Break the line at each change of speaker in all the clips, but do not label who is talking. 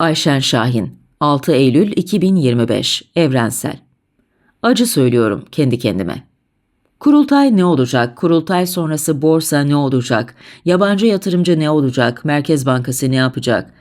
Ayşen Şahin 6 Eylül 2025 Evrensel Acı söylüyorum kendi kendime. Kurultay ne olacak? Kurultay sonrası borsa ne olacak? Yabancı yatırımcı ne olacak? Merkez Bankası ne yapacak?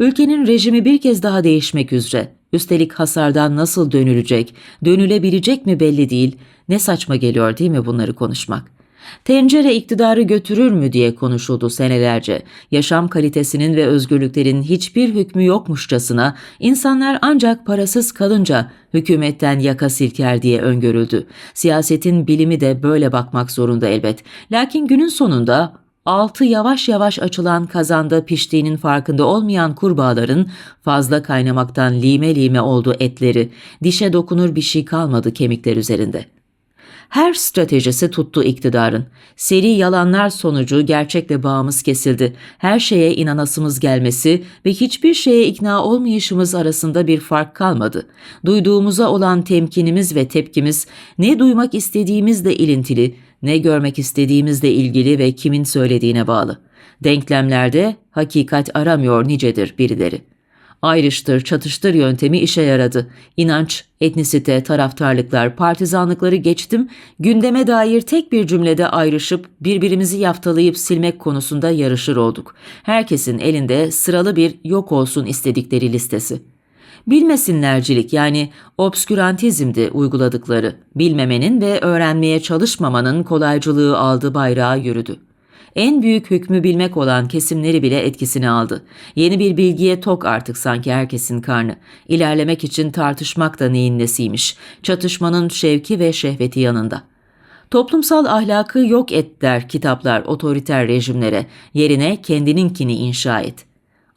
Ülkenin rejimi bir kez daha değişmek üzere. Üstelik hasardan nasıl dönülecek, dönülebilecek mi belli değil. Ne saçma geliyor değil mi bunları konuşmak? Tencere iktidarı götürür mü diye konuşuldu senelerce. Yaşam kalitesinin ve özgürlüklerin hiçbir hükmü yokmuşçasına insanlar ancak parasız kalınca hükümetten yaka silker diye öngörüldü. Siyasetin bilimi de böyle bakmak zorunda elbet. Lakin günün sonunda altı yavaş yavaş açılan kazanda piştiğinin farkında olmayan kurbağaların fazla kaynamaktan lime lime oldu etleri, dişe dokunur bir şey kalmadı kemikler üzerinde.'' Her stratejisi tuttu iktidarın. Seri yalanlar sonucu gerçekle bağımız kesildi. Her şeye inanasımız gelmesi ve hiçbir şeye ikna olmayışımız arasında bir fark kalmadı. Duyduğumuza olan temkinimiz ve tepkimiz ne duymak istediğimizle ilintili, ne görmek istediğimizle ilgili ve kimin söylediğine bağlı. Denklemlerde hakikat aramıyor nicedir birileri.'' Ayrıştır, çatıştır yöntemi işe yaradı. İnanç, etnisite, taraftarlıklar, partizanlıkları geçtim, gündeme dair tek bir cümlede ayrışıp birbirimizi yaftalayıp silmek konusunda yarışır olduk. Herkesin elinde sıralı bir yok olsun istedikleri listesi. Bilmesinlercilik yani obskürantizmdi uyguladıkları, bilmemenin ve öğrenmeye çalışmamanın kolaycılığı aldı bayrağı yürüdü en büyük hükmü bilmek olan kesimleri bile etkisini aldı. Yeni bir bilgiye tok artık sanki herkesin karnı. İlerlemek için tartışmak da neyin nesiymiş. Çatışmanın şevki ve şehveti yanında. Toplumsal ahlakı yok et der kitaplar otoriter rejimlere. Yerine kendininkini inşa et.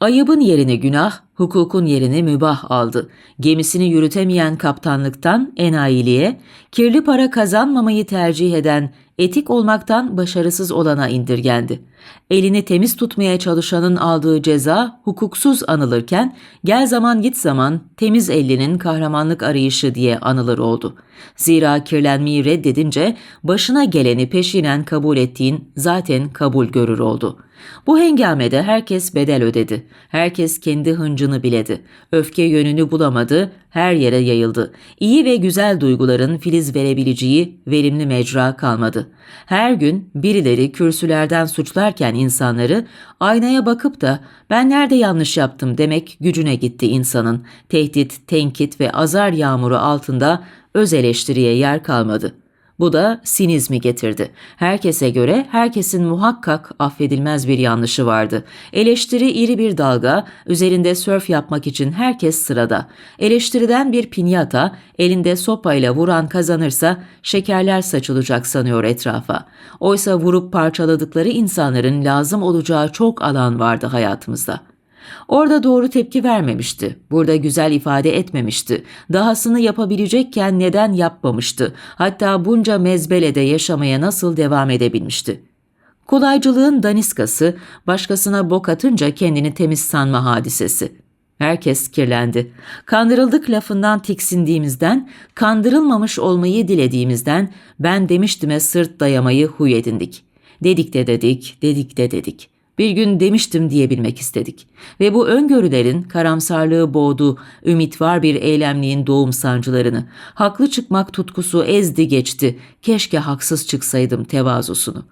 Ayıbın yerini günah, hukukun yerini mübah aldı. Gemisini yürütemeyen kaptanlıktan enayiliğe, kirli para kazanmamayı tercih eden etik olmaktan başarısız olana indirgendi. Elini temiz tutmaya çalışanın aldığı ceza hukuksuz anılırken gel zaman git zaman temiz ellinin kahramanlık arayışı diye anılır oldu. Zira kirlenmeyi reddedince başına geleni peşinen kabul ettiğin zaten kabul görür oldu. Bu hengamede herkes bedel ödedi. Herkes kendi hıncını biledi. Öfke yönünü bulamadı, her yere yayıldı. İyi ve güzel duyguların filiz verebileceği verimli mecra kalmadı. Her gün birileri kürsülerden suçlarken insanları aynaya bakıp da ben nerede yanlış yaptım demek gücüne gitti insanın. Tehdit, tenkit ve azar yağmuru altında öz eleştiriye yer kalmadı. Bu da sinizmi getirdi. Herkese göre herkesin muhakkak affedilmez bir yanlışı vardı. Eleştiri iri bir dalga, üzerinde sörf yapmak için herkes sırada. Eleştiriden bir pinyata, elinde sopayla vuran kazanırsa şekerler saçılacak sanıyor etrafa. Oysa vurup parçaladıkları insanların lazım olacağı çok alan vardı hayatımızda.'' Orada doğru tepki vermemişti. Burada güzel ifade etmemişti. Dahasını yapabilecekken neden yapmamıştı? Hatta bunca mezbelede yaşamaya nasıl devam edebilmişti? Kolaycılığın daniskası, başkasına bok atınca kendini temiz sanma hadisesi. Herkes kirlendi. Kandırıldık lafından tiksindiğimizden, kandırılmamış olmayı dilediğimizden ben demiştime sırt dayamayı huy edindik. Dedik de dedik, dedik de dedik. Bir gün demiştim diyebilmek istedik. Ve bu öngörülerin karamsarlığı boğdu, ümit var bir eylemliğin doğum sancılarını. Haklı çıkmak tutkusu ezdi geçti. Keşke haksız çıksaydım tevazusunu.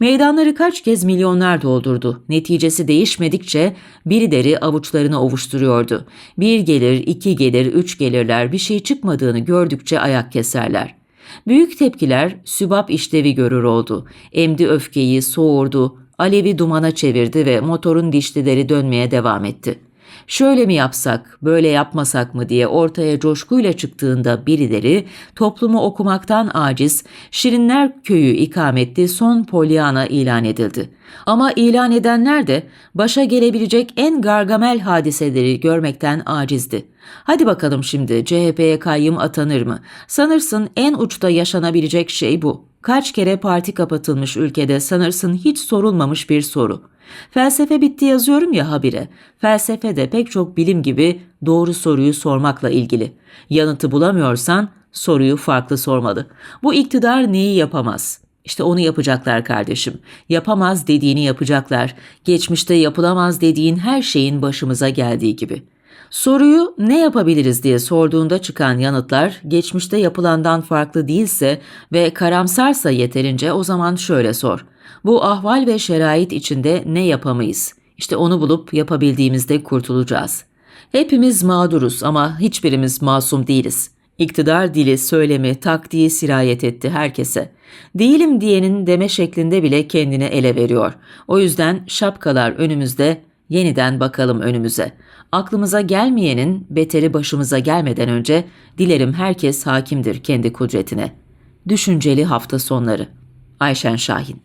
Meydanları kaç kez milyonlar doldurdu. Neticesi değişmedikçe birileri avuçlarını ovuşturuyordu. Bir gelir, iki gelir, üç gelirler bir şey çıkmadığını gördükçe ayak keserler. Büyük tepkiler sübap işlevi görür oldu. Emdi öfkeyi, soğurdu, alevi dumana çevirdi ve motorun dişlileri dönmeye devam etti. Şöyle mi yapsak, böyle yapmasak mı diye ortaya coşkuyla çıktığında birileri toplumu okumaktan aciz, Şirinler Köyü ikametli son Polyana ilan edildi. Ama ilan edenler de başa gelebilecek en gargamel hadiseleri görmekten acizdi. Hadi bakalım şimdi CHP'ye kayyım atanır mı? Sanırsın en uçta yaşanabilecek şey bu. Kaç kere parti kapatılmış ülkede sanırsın hiç sorulmamış bir soru. Felsefe bitti yazıyorum ya habire. Felsefe de pek çok bilim gibi doğru soruyu sormakla ilgili. Yanıtı bulamıyorsan soruyu farklı sormalı. Bu iktidar neyi yapamaz? İşte onu yapacaklar kardeşim. Yapamaz dediğini yapacaklar. Geçmişte yapılamaz dediğin her şeyin başımıza geldiği gibi. Soruyu ne yapabiliriz diye sorduğunda çıkan yanıtlar geçmişte yapılandan farklı değilse ve karamsarsa yeterince o zaman şöyle sor. Bu ahval ve şerait içinde ne yapamayız? İşte onu bulup yapabildiğimizde kurtulacağız. Hepimiz mağduruz ama hiçbirimiz masum değiliz. İktidar dili, söylemi, taktiği sirayet etti herkese. Değilim diyenin deme şeklinde bile kendini ele veriyor. O yüzden şapkalar önümüzde, yeniden bakalım önümüze. Aklımıza gelmeyenin beteri başımıza gelmeden önce dilerim herkes hakimdir kendi kudretine. Düşünceli hafta sonları. Ayşen Şahin